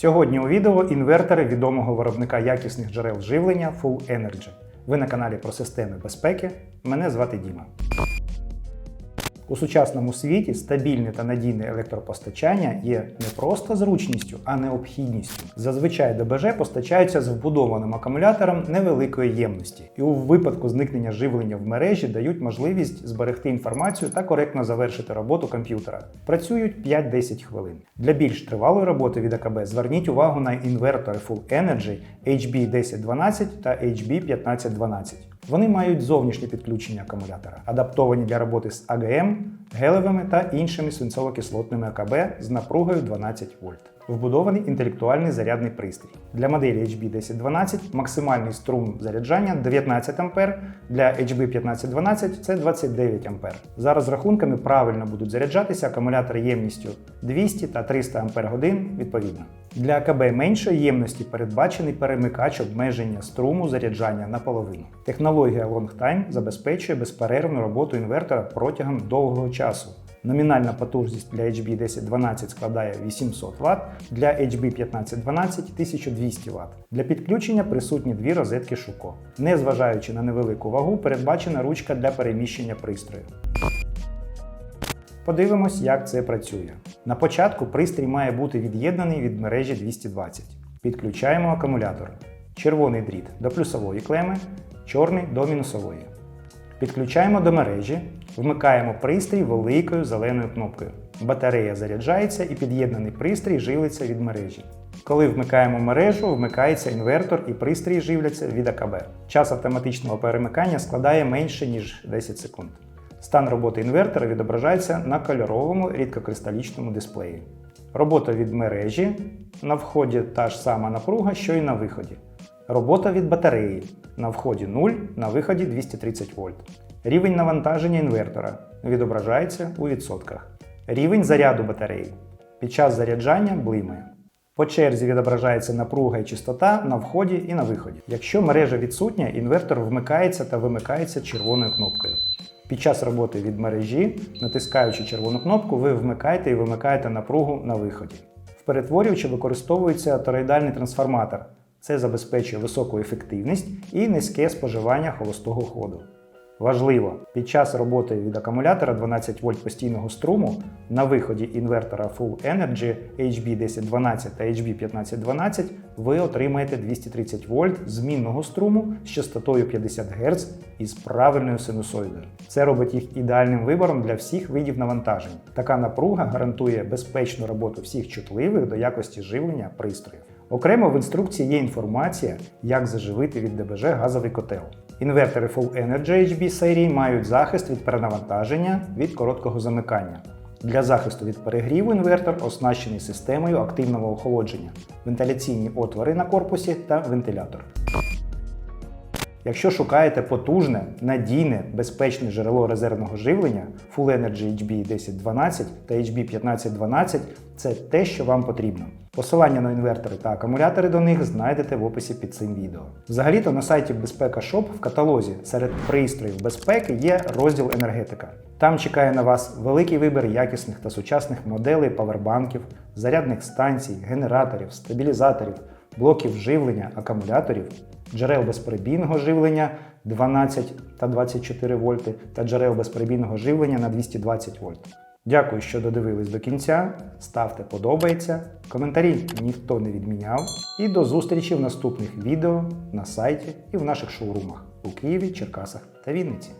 Сьогодні у відео інвертори відомого виробника якісних джерел живлення Full Energy. Ви на каналі про системи безпеки. Мене звати Діма. У сучасному світі стабільне та надійне електропостачання є не просто зручністю, а необхідністю. Зазвичай ДБЖ постачаються з вбудованим акумулятором невеликої ємності, і у випадку зникнення живлення в мережі дають можливість зберегти інформацію та коректно завершити роботу комп'ютера. Працюють 5-10 хвилин. Для більш тривалої роботи від АКБ зверніть увагу на інвертори Full Energy HB1012 та HB1512. Вони мають зовнішні підключення акумулятора, адаптовані для роботи з АГМ, гелевими та іншими свинцово-кислотними АКБ з напругою 12 вольт. Вбудований інтелектуальний зарядний пристрій. Для моделі HB1012 максимальний струм заряджання 19 А, для HB1512 це 29 А. За розрахунками правильно будуть заряджатися акумулятори ємністю 200 та 300 Ах відповідно. Для АКБ меншої ємності передбачений перемикач обмеження струму заряджання наполовину. Технологія LongTime забезпечує безперервну роботу інвертора протягом довгого часу. Номінальна потужність для HB1012 складає 800 Вт, для HB1512 1200 Вт. Для підключення присутні дві розетки Шуко. Незважаючи на невелику вагу, передбачена ручка для переміщення пристрою. Подивимось, як це працює. На початку пристрій має бути від'єднаний від мережі 220. Підключаємо акумулятор. Червоний дріт до плюсової клеми, чорний до мінусової. Підключаємо до мережі, вмикаємо пристрій великою зеленою кнопкою. Батарея заряджається і під'єднаний пристрій живиться від мережі. Коли вмикаємо мережу, вмикається інвертор і пристрій живляться від АКБ. Час автоматичного перемикання складає менше, ніж 10 секунд. Стан роботи інвертора відображається на кольоровому рідкокристалічному дисплеї. Робота від мережі на вході та ж сама напруга, що і на виході. Робота від батареї на вході 0, на виході 230 вольт. Рівень навантаження інвертора відображається у відсотках. Рівень заряду батареї. Під час заряджання блимає. По черзі відображається напруга і частота на вході і на виході. Якщо мережа відсутня, інвертор вмикається та вимикається червоною кнопкою. Під час роботи від мережі, натискаючи червону кнопку, ви вмикаєте і вимикаєте напругу на виході. В перетворювачі використовується тороїдальний трансформатор. Це забезпечує високу ефективність і низьке споживання холостого ходу. Важливо, під час роботи від акумулятора 12 вольт постійного струму на виході інвертора Full Energy HB1012 та HB1512 ви отримаєте 230 вольт змінного струму з частотою 50 Гц із правильною синусоїдою. Це робить їх ідеальним вибором для всіх видів навантажень. Така напруга гарантує безпечну роботу всіх чутливих до якості живлення пристроїв. Окремо в інструкції є інформація, як заживити від ДБЖ газовий котел. Інвертори Full Energy HB серії мають захист від перенавантаження від короткого замикання. Для захисту від перегріву інвертор оснащений системою активного охолодження, вентиляційні отвори на корпусі та вентилятор. Якщо шукаєте потужне, надійне, безпечне джерело резервного живлення Full Energy HB1012 та HB1512 це те, що вам потрібно. Посилання на інвертори та акумулятори до них знайдете в описі під цим відео. Взагалі-то на сайті Безпека Shop в каталозі серед пристроїв безпеки є розділ енергетика. Там чекає на вас великий вибір якісних та сучасних моделей павербанків, зарядних станцій, генераторів, стабілізаторів, блоків живлення, акумуляторів, джерел безперебійного живлення 12 та 24 вольти та джерел безперебійного живлення на 220 вольт. Дякую, що додивились до кінця. Ставте подобається, коментарі ніхто не відміняв. І до зустрічі в наступних відео на сайті і в наших шоурумах у Києві, Черкасах та Вінниці.